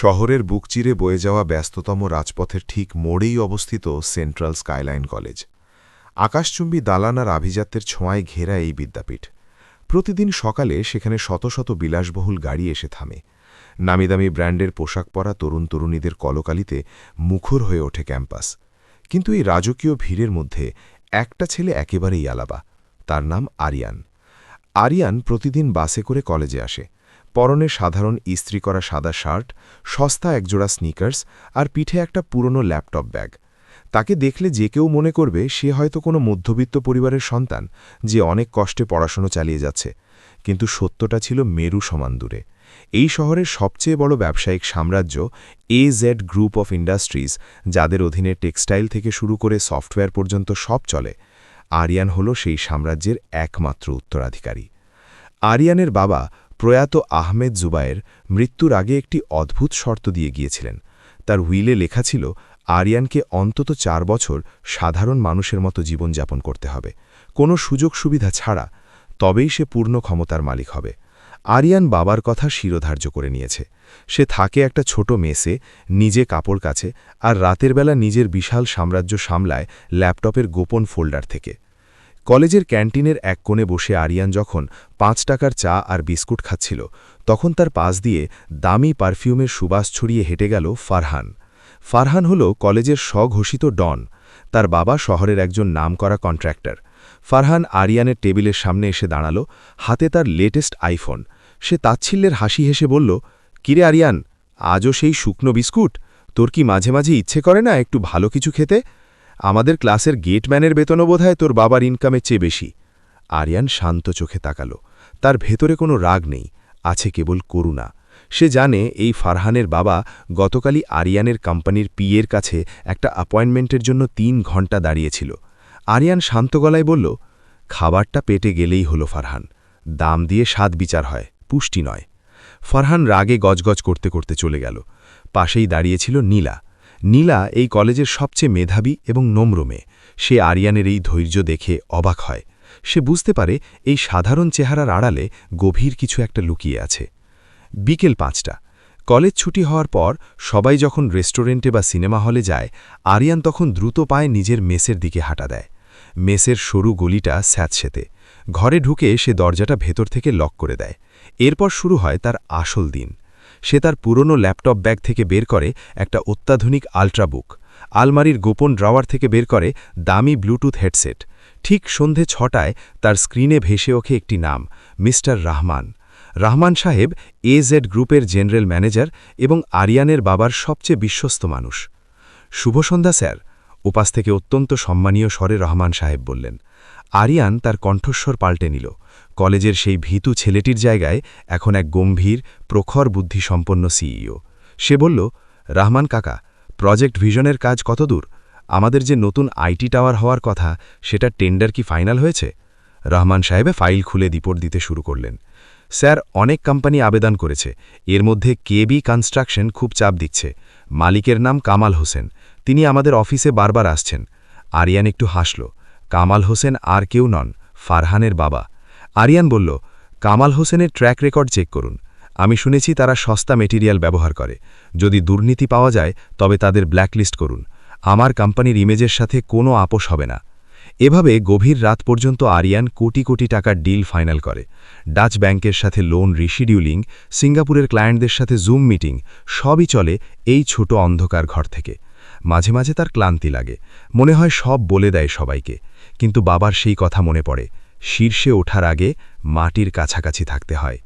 শহরের বুক চিরে বয়ে যাওয়া ব্যস্ততম রাজপথের ঠিক মোড়েই অবস্থিত সেন্ট্রাল স্কাইলাইন কলেজ। আকাশচুম্বী দালান আর আভিজাত্যের ছোঁয়ায় ঘেরা এই বিদ্যাপীঠ। প্রতিদিন সকালে সেখানে শত শত বিলাসবহুল গাড়ি এসে থামে। নামিদামি ব্র্যান্ডের পোশাক পরা তরুণ তরুণীদের কলকালিতে মুখর হয়ে ওঠে ক্যাম্পাস। কিন্তু এই রাজকীয় ভিড়ের মধ্যে একটা ছেলে একেবারেই আলাবা। তার নাম আরিয়ান। আরিয়ান প্রতিদিন বাসে করে কলেজে আসে। পরনে সাধারণ ইস্ত্রি করা সাদা শার্ট, সস্তা একজোড়া স্নিকার্স আর পিঠে একটা পুরনো ল্যাপটপ ব্যাগ। তাকে দেখলে যে কেউ মনে করবে সে হয়তো কোনো মধ্যবিত্ত পরিবারের সন্তান যে অনেক কষ্টে পড়াশুনো চালিয়ে যাচ্ছে। কিন্তু সত্যটা ছিল মেরু সমান দূরে। এই শহরের সবচেয়ে বড় ব্যবসায়িক সাম্রাজ্য A Z group of industries যাদের অধীনে টেক্সটাইল থেকে শুরু করে সফটওয়্যার পর্যন্ত সব চলে। আরিয়ান হল সেই সাম্রাজ্যের একমাত্র উত্তরাধিকারী। আরিয়ানের বাবা প্রয়াত আহমেদ জুবায়ের মৃত্যুর আগে একটি অদ্ভুত শর্ত দিয়ে গিয়েছিলেন। তার হুইলে লেখা ছিল, আরিয়ানকে অন্তত চার বছর সাধারণ মানুষের মতো জীবনযাপন করতে হবে। কোনো সুযোগ সুবিধা ছাড়া তবেই সে পূর্ণ ক্ষমতার মালিক হবে। আরিয়ান বাবার কথা শিরোধার্য করে নিয়েছে। সে থাকে একটা ছোট মেসে, নিজে কাপড় কাছে, আর রাতের বেলা নিজের বিশাল সাম্রাজ্য সামলায় ল্যাপটপের গোপন ফোল্ডার থেকে। কলেজের ক্যান্টিনের এক কোণে বসে আরিয়ান যখন পাঁচ টাকার চা আর বিস্কুট খাচ্ছিল, তখন তার পাশ দিয়ে দামি পারফিউমের সুবাস ছড়িয়ে হেঁটে গেল ফারহান। ফারহান হল কলেজের স্বঘোষিত ডন, তার বাবা শহরের একজন নামকরা কন্ট্রাক্টর। ফারহান আরিয়ানের টেবিলের সামনে এসে দাঁড়াল, হাতে তার লেটেস্ট আইফোন। সে তাচ্ছিল্যের হাসি হেসে বলল, কিরে আরিয়ান, আজও সেই শুকনো বিস্কুট? তোর কি মাঝে মাঝে ইচ্ছে করে না একটু ভালো কিছু খেতে? আমাদের ক্লাসের গেটম্যানের বেতনও বোধহয় তোর বাবার ইনকামের চেয়ে বেশি। আরিয়ান শান্ত চোখে তাকালো। তার ভেতরে কোনো রাগ নেই, আছে কেবল করুণা। সে জানে এই ফারহানের বাবা গতকালই আরিয়ানের কোম্পানির পিয়ের কাছে একটা অ্যাপয়েন্টমেন্টের জন্য তিন ঘণ্টা দাঁড়িয়েছিল। আরিয়ান শান্ত গলায় বলল, খাবারটা পেটে গেলেই হলো ফারহান। দাম দিয়ে স্বাদ বিচার হয়, পুষ্টি নয়। ফারহান রাগে গজগজ করতে করতে চলে গেল। পাশেই দাঁড়িয়েছিল নীলা। নীলা এই কলেজের সবচেয়ে মেধাবী এবং নম্র সে আরিয়ানের এই ধৈর্য দেখে অবাক হয়। সে বুঝতে পারে এই সাধারণ চেহারার আড়ালে গভীর কিছু একটা লুকিয়ে আছে। বিকেল পাঁচটা। কলেজ ছুটি হওয়ার পর সবাই যখন রেস্টুরেন্টে বা সিনেমা হলে যায়, আরিয়ান তখন দ্রুত পায়ে নিজের মেসের দিকে হাঁটা দেয়। মেসের সরু গলিটা স্যাঁতসেতে। ঘরে ঢুকে সে দরজাটা ভেতর থেকে লক করে দেয়। এরপর শুরু হয় তার আসল দিন। সে তার পুরনো ল্যাপটপ ব্যাগ থেকে বের করে একটা অত্যাধুনিক আল্ট্রাবুক, আলমারির গোপন ড্রাওয়ার থেকে বের করে দামি ব্লুটুথ হেডসেট। ঠিক সন্ধে ছটায় তার স্ক্রিনে ভেসে ওঠে একটি নাম, মিস্টার রাহমান। রাহমান সাহেব এ জেড গ্রুপের জেনারেল ম্যানেজার এবং আরিয়ানের বাবার সবচেয়ে বিশ্বস্ত মানুষ। শুভ সন্ধ্যা, স্যার, উপাস থেকে অত্যন্ত সম্মানীয় স্বরে রহমান সাহেব বললেন। আরিয়ান তার কণ্ঠস্বর পাল্টে নিল। কলেজের সেই ভীতু ছেলেটির জায়গায় এখন এক গম্ভীর, প্রখর বুদ্ধিসম্পন্ন সিইও। সে বলল, রাহমান কাকা, প্রজেক্ট ভিশনের কাজ কতদূর? আমাদের যে নতুন আইটি টাওয়ার হওয়ার কথা, সেটা টেন্ডার কি ফাইনাল হয়েছে? রহমান সাহেবে ফাইল খুলে দিপট দিতে শুরু করলেন। স্যার, অনেক কোম্পানি আবেদন করেছে। এর মধ্যে কেবি কনস্ট্রাকশন খুব চাপ দিচ্ছে। মালিকের নাম কামাল হোসেন। তিনি আমাদের অফিসে বারবার আসছেন। আরিয়ান একটু হাসল, কামাল হোসেন আর কেউ নন, ফারহানের বাবা। আরিয়ান বলল, কামাল হোসেনের ট্র্যাক রেকর্ড চেক করুন। আমি শুনেছি তারা সস্তা মেটেরিয়াল ব্যবহার করে। যদি দুর্নীতি পাওয়া যায়, তবে তাদের ব্ল্যাকলিস্ট করুন। আমার কোম্পানির ইমেজের সাথে কোনো আপোষ হবে না। এভাবে গভীর রাত পর্যন্ত আরিয়ান কোটি কোটি টাকার ডিল ফাইনাল করে। ডাচ ব্যাংকের সাথে লোন রিশিডিউলিং, সিঙ্গাপুরের ক্লায়েন্টদের সাথে জুম মিটিং, সবই চলে এই ছোট অন্ধকার ঘর থেকে। মাঝে মাঝে তার ক্লান্তি লাগে। মনে হয় সব বলে দেয় সবাইকে। কিন্তু বাবার সেই কথা মনে পড়ে। শীর্ষে ওঠার আগে মাটির কাছাকাছি থাকতে হয়।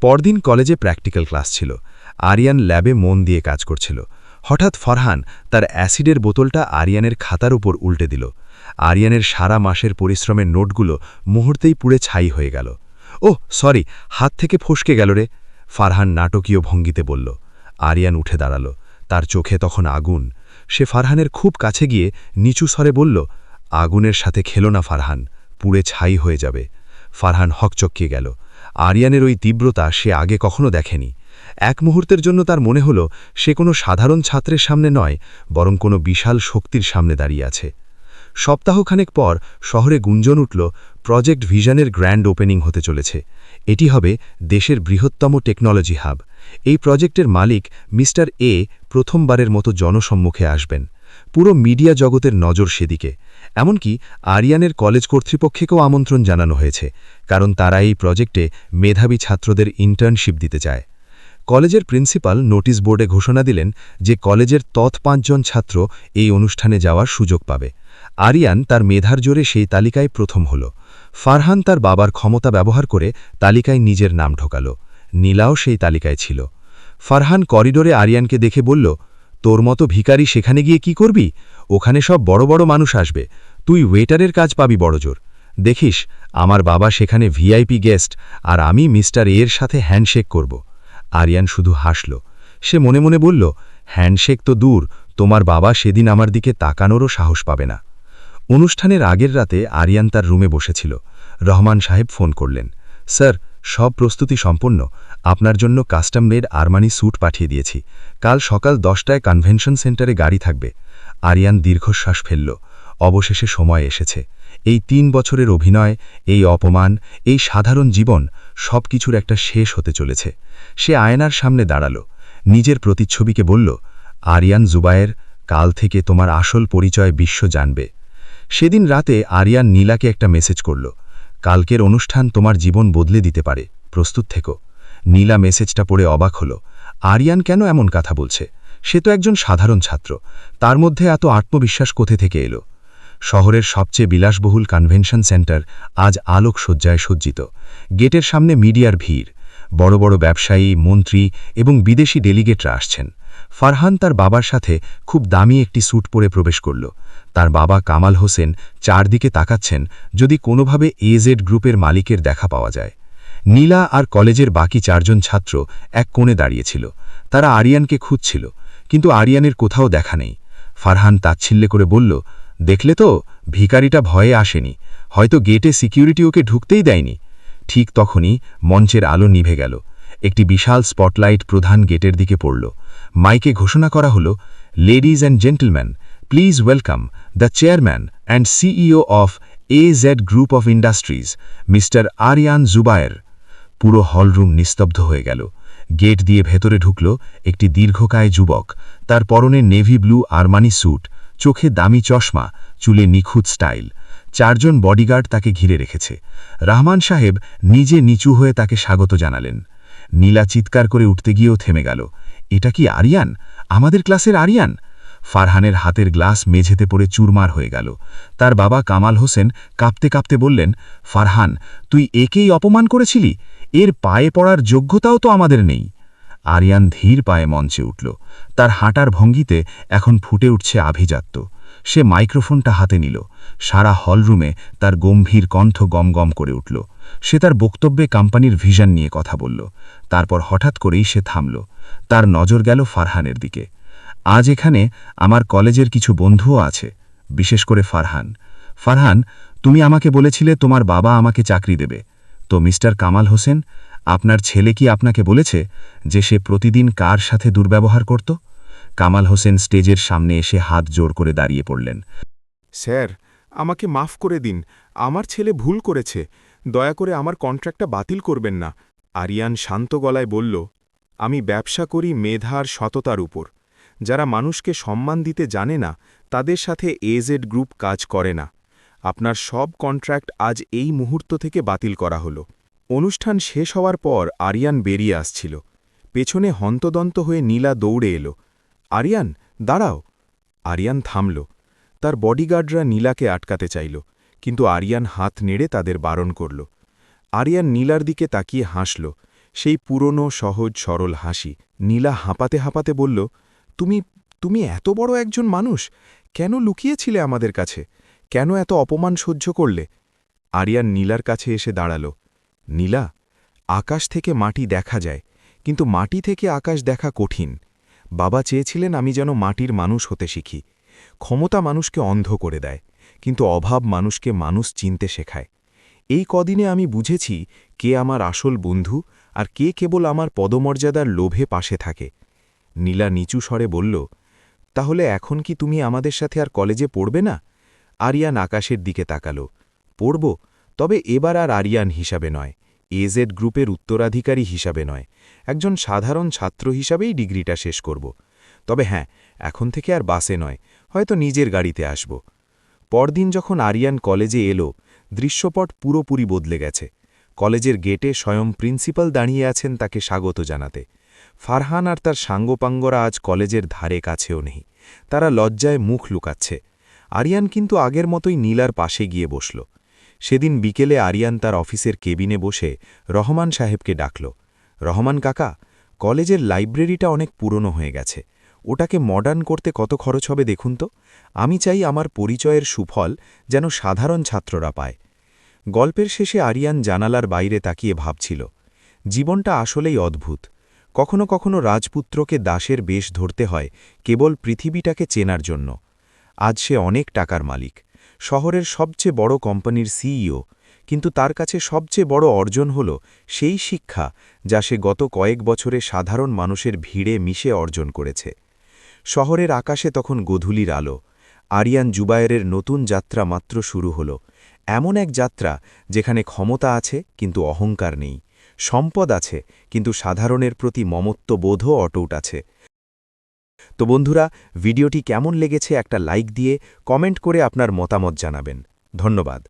পরদিন কলেজে প্র্যাকটিক্যাল ক্লাস ছিল। আরিয়ান ল্যাবে মন দিয়ে কাজ করছিল। হঠাৎ ফরহান তার অ্যাসিডের বোতলটা আরিয়ানের খাতার উপর উল্টে দিল। আরিয়ানের সারা মাসের পরিশ্রমের নোটগুলো মুহূর্তেই পুড়ে ছাই হয়ে গেল। ও সরি, হাত থেকে ফসকে গেল রে, ফারহান নাটকীয় ভঙ্গিতে বলল। আরিয়ান উঠে দাঁড়াল। তার চোখে তখন আগুন। সে ফারহানের খুব কাছে গিয়ে নিচু স্বরে বলল, আগুনের সাথে খেলো না ফারহান। পুড়ে ছাই হয়ে যাবে। ফারহান হকচক্কিয়ে গেল। আরিয়ানের ওই তীব্রতা সে আগে কখনো দেখেনি। এক মুহূর্তের জন্য তার মনে হল, সে কোনো সাধারণ ছাত্রের সামনে নয়, বরং কোনো বিশাল শক্তির সামনে দাঁড়িয়ে আছে। সপ্তাহখানেক পর শহরে গুঞ্জন উঠল, প্রজেক্ট ভিশনের গ্র্যান্ড ওপেনিং হতে চলেছে। এটি হবে দেশের বৃহত্তম টেকনোলজি হাব। এই প্রজেক্টের মালিক মিস্টার এ প্রথমবারের মতো জনসম্মুখে আসবেন। পুরো মিডিয়া জগতের নজর সেদিকে। এমনকি আরিয়ানের কলেজ কর্তৃপক্ষকেও আমন্ত্রণ জানানো হয়েছে, কারণ তারা এই প্রজেক্টে মেধাবী ছাত্রদের ইন্টার্নশিপ দিতে চায়। কলেজের প্রিন্সিপাল নোটিশ বোর্ডে ঘোষণা দিলেন যে কলেজের তৎ পাঁচজন ছাত্র এই অনুষ্ঠানে যাওয়ার সুযোগ পাবে। আরিয়ান তার মেধার জোরে সেই তালিকায় প্রথম হল। ফারহান তার বাবার ক্ষমতা ব্যবহার করে তালিকায় নিজের নাম ঢোকাল। নীলাও সেই তালিকায় ছিল। ফারহান করিডোরে আরিয়ানকে দেখে বলল তোর মতো ভিখারি সেখানে গিয়ে কি করবি? ওখানে সব বড় বড় মানুষ আসবে। তুই ওয়েটারের কাজ পাবি, বড়জোর। দেখিস, আমার বাবা সেখানে ভিআইপি গেস্ট আর আমি মিস্টার এর সাথে হ্যান্ডশেক করব। আরিয়ান শুধু হাসল। সে মনে মনে বলল, হ্যান্ডশেক তো দূর, তোমার বাবা সেদিন আমার দিকে তাকানোরও সাহস পাবে না। অনুষ্ঠানের আগের রাতে আরিয়ান তার রুমে বসেছিল। রহমান সাহেব ফোন করলেন, স্যার, সব প্রস্তুতি সম্পন্ন। আপনার জন্য কাস্টম মেড আরমানি স্যুট পাঠিয়ে দিয়েছি। কাল সকাল দশটায় কনভেনশন সেন্টারে গাড়ি থাকবে। আরিয়ান দীর্ঘশ্বাস ফেলল। অবশেষে সময় এসেছে। এই তিন বছরের অভিনয়, এই অপমান, এই সাধারণ জীবন সব কিছুর একটা শেষ হতে চলেছে। সে আয়নার সামনে দাঁড়াল। নিজের প্রতিচ্ছবিকে বলল, আরিয়ান জুবায়ের, কাল থেকে তোমার আসল পরিচয় বিশ্ব জানবে। সেদিন রাতে আরিয়ান নীলাকে একটা মেসেজ করল, কালকের অনুষ্ঠান তোমার জীবন বদলে দিতে পারে। প্রস্তুত থেকো। নীলা মেসেজটা পড়ে অবাক হল। আরিয়ান কেন এমন কথা বলছে? সে তো একজন সাধারণ ছাত্র। তার মধ্যে এত আত্মবিশ্বাস কোথে থেকে এলো? শহরের সবচেয়ে বিলাসবহুল কনভেনশন সেন্টার আজ আলোক সজ্জায় সজ্জিত। গেটের সামনে মিডিয়ার ভিড়। বড় বড় ব্যবসায়ী, মন্ত্রী এবং বিদেশি ডেলিগেটরা আসছেন। ফারহান তার বাবার সাথে খুব দামি একটি স্যুট পরে প্রবেশ করল। তার বাবা কামাল হোসেন চারদিকে তাকাচ্ছেন যদি কোনোভাবে এজেড গ্রুপের মালিকের দেখা পাওয়া যায়। নীলা আর কলেজের বাকি চারজন ছাত্র এক কোণে দাঁড়িয়েছিল। তারা আরিয়ানকে খুঁজছিল, কিন্তু আরিয়ানের কোথাও দেখা নেই। ফারহান তাচ্ছিল্যে করে বলল, দেখলে তো ভিকারিটা ভয়ে আসেনি। হয়তো গেটে সিকিউরিটি ওকে ঢুকতেই দেয়নি। ঠিক তখনই মঞ্চের আলো নিভে গেল। একটি বিশাল স্পটলাইট প্রধান গেটের দিকে পড়ল। মাইকে ঘোষণা করা হল, ladies and gentleman, please welcome the chairman and CEO of A Z group of industries, mister Aryan Zubair. পুরো হলরুম নিস্তব্ধ হয়ে গেল। গেট দিয়ে ভেতরে ঢুকল একটি দীর্ঘকায় যুবক। তার পরনে নেভি ব্লু আরমানি স্যুট, চোখে দামি চশমা, চুলে নিখুঁত স্টাইল। চারজন বডিগার্ড তাকে ঘিরে রেখেছে। রহমান সাহেব নিজে নিচু হয়ে তাকে স্বাগত জানালেন। নীলা চিৎকার করে উঠতে গিয়েও থেমে গেল। এটা কি আরিয়ান? আমাদের ক্লাসের আরিয়ান? ফারহানের হাতের গ্লাস মেঝেতে পড়ে চুরমার হয়ে গেল। তার বাবা কামাল হোসেন কাঁপতে কাঁপতে বললেন, ফারহান, তুই একেই অপমান করেছিলি? এর পায়ে পড়ার যোগ্যতাও তো আমাদের নেই। আরিয়ান ধীর পায়ে মঞ্চে উঠল। তার হাঁটার ভঙ্গিতে এখন ফুটে উঠছে আভিজাত্য। সে মাইক্রোফোনটা হাতে নিল। সারা হলরুমে তার গম্ভীর কণ্ঠ গম গম করে উঠল। সে তার বক্তব্যে কোম্পানির ভিশন নিয়ে কথা বলল। তারপর হঠাৎ করেই সে থামল। তার নজর গেল ফারহানের দিকে। আজ এখানে আমার কলেজের কিছু বন্ধুও আছে, বিশেষ করে ফারহান। ফারহান, তুমি আমাকে বলেছিলে তোমার বাবা আমাকে চাকরি দেবে। তো মিস্টার কামাল হোসেন, আপনার ছেলে কি আপনাকে বলেছে যে সে প্রতিদিন কার সাথে দুর্ব্যবহার করত? কামাল হোসেন স্টেজের সামনে এসে হাত জোর করে দাঁড়িয়ে পড়লেন। স্যার, আমাকে মাফ করে দিন, আমার ছেলে ভুল করেছে, দয়া করে আমার কন্ট্রাক্টটা বাতিল করবেন না। আরিয়ান শান্ত গলায় বলল, আমি ব্যবসা করি মেধা আর সততার উপর। যারা মানুষকে সম্মান দিতে জানে না, তাদের সাথে এজেড গ্রুপ কাজ করে না। আপনার সব কন্ট্রাক্ট আজ এই মুহূর্ত থেকে বাতিল করা হলো। অনুষ্ঠান শেষ হওয়ার পর আরিয়ান বেরিয়ে আসছিল। পেছনে হন্তদন্ত হয়ে নীলা দৌড়ে এলো। আরিয়ান, দাঁড়াও। আরিয়ান থামল। তার বডিগার্ডরা নীলাকে আটকাতে চাইল, কিন্তু আরিয়ান হাত নেড়ে তাদের বারণ করল। আরিয়ান নীলার দিকে তাকিয়ে হাসল। সেই পুরনো, সহজ, সরল হাসি। নীলা হাঁপাতে হাঁপাতে বলল তুমি তুমি এত বড় একজন মানুষ। কেন লুকিয়েছিলে আমাদের কাছে? কেন এত অপমান সহ্য করলে? আরিয়ান নীলার কাছে এসে দাঁড়াল। নীলা, আকাশ থেকে মাটি দেখা যায়, কিন্তু মাটি থেকে আকাশ দেখা কঠিন। বাবা চেয়েছিলেন আমি যেন মাটির মানুষ হতে শিখি। ক্ষমতা মানুষকে অন্ধ করে দেয়, কিন্তু অভাব মানুষকে মানুষ চিনতে শেখায়। এই কদিনে আমি বুঝেছি কে আমার আসল বন্ধু আর কে কেবল আমার পদমর্যাদার লোভে পাশে থাকে। নীলা নিচু স্বরে বলল, তাহলে এখন কি তুমি আমাদের সাথে আর কলেজে পড়বে না? আরিয়ান আকাশের দিকে তাকাল, পড়ব, তবে এবার আর আরিয়ান হিসাবে নয়, এজেড গ্রুপের উত্তরাধিকারী হিসাবে নয়, একজন সাধারণ ছাত্র হিসাবেই ডিগ্রিটা শেষ করব, তবে হ্যাঁ এখন থেকে আর বাসে নয়, হয়তো নিজের গাড়িতে আসব। পরদিন যখন আরিয়ান কলেজে এলো, দৃশ্যপট পুরোপুরি বদলে গেছে, কলেজের গেটে স্বয়ং প্রিন্সিপাল দাঁড়িয়ে আছেন তাকে স্বাগত জানাতে। ফারহান আর তার সাঙ্গপাঙ্গরা আজ কলেজের ধারে কাছেও নেই। তারা লজ্জায় মুখ লুকাচ্ছে। আরিয়ান কিন্তু আগের মতোই নীলার পাশে গিয়ে বসল। সেদিন বিকেলে আরিয়ান তার অফিসের কেবিনে বসে রহমান সাহেবকে ডাকল। রহমান কাকা, কলেজের লাইব্রেরিটা অনেক পুরনো হয়ে গেছে। ওটাকে মডার্ন করতে কত খরচ হবে দেখুন তো? আমি চাই আমার পরিচয়ের সুফল যেন সাধারণ ছাত্ররা পায়। গল্পের শেষে আরিয়ান জানালার বাইরে তাকিয়ে ভাবছিল, জীবনটা আসলেই অদ্ভুত। কখনো কখনো রাজপুত্রকে দাসের বেশ ধরতে হয়, কেবল পৃথিবীটাকে চেনার জন্য। আজ সে অনেক টাকার মালিক, শহরের সবচেয়ে বড় কোম্পানির সিইও, কিন্তু তার কাছে সবচেয়ে বড় অর্জন হল সেই শিক্ষা যা সে গত কয়েক বছরে সাধারণ মানুষের ভিড়ে মিশে অর্জন করেছে। শহরের আকাশে তখন গধূলির আলো, আরিয়ান জুবায়েরের নতুন যাত্রা মাত্র শুরু হল। এমন এক যাত্রা যেখানে ক্ষমতা আছে, কিন্তু অহংকার নেই। সম্পদ আছে, কিন্তু সাধারণের প্রতি মমত্ববোধও অটুট আছে। তো বন্ধুরা, ভিডিওটি কেমন লেগেছে একটা লাইক দিয়ে কমেন্ট করে আপনার মতামত জানাবেন। ধন্যবাদ।